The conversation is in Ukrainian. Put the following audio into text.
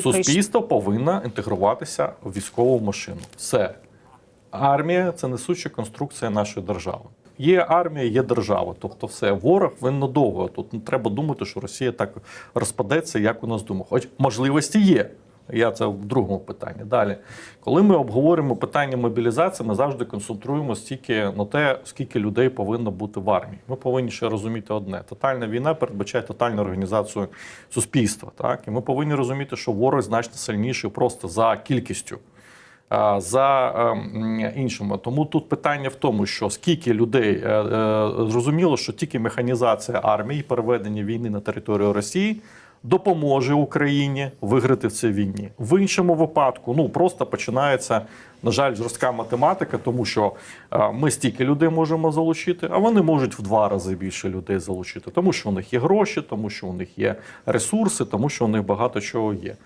Суспільство повинно інтегруватися в військову машину. Все. Армія це несуча конструкція нашої держави. Є армія, є держава. Тобто, все, ворог він надовго. Тут не треба думати, що Росія так розпадеться, як у нас думає. Хоч можливості є. Я це в другому питанні. Далі, коли ми обговорюємо питання мобілізації, ми завжди концентруємося тільки на те, скільки людей повинно бути в армії. Ми повинні ще розуміти одне: тотальна війна передбачає тотальну організацію суспільства. Так і ми повинні розуміти, що ворог значно сильніший просто за кількістю. За ем, іншими, тому тут питання в тому, що скільки людей е, е, зрозуміло, що тільки механізація армії, переведення війни на територію Росії допоможе Україні виграти в цій війні. В іншому випадку, ну просто починається, на жаль, жорстка математика, тому що е, ми стільки людей можемо залучити, а вони можуть в два рази більше людей залучити, тому що у них є гроші, тому що у них є ресурси, тому що у них багато чого є.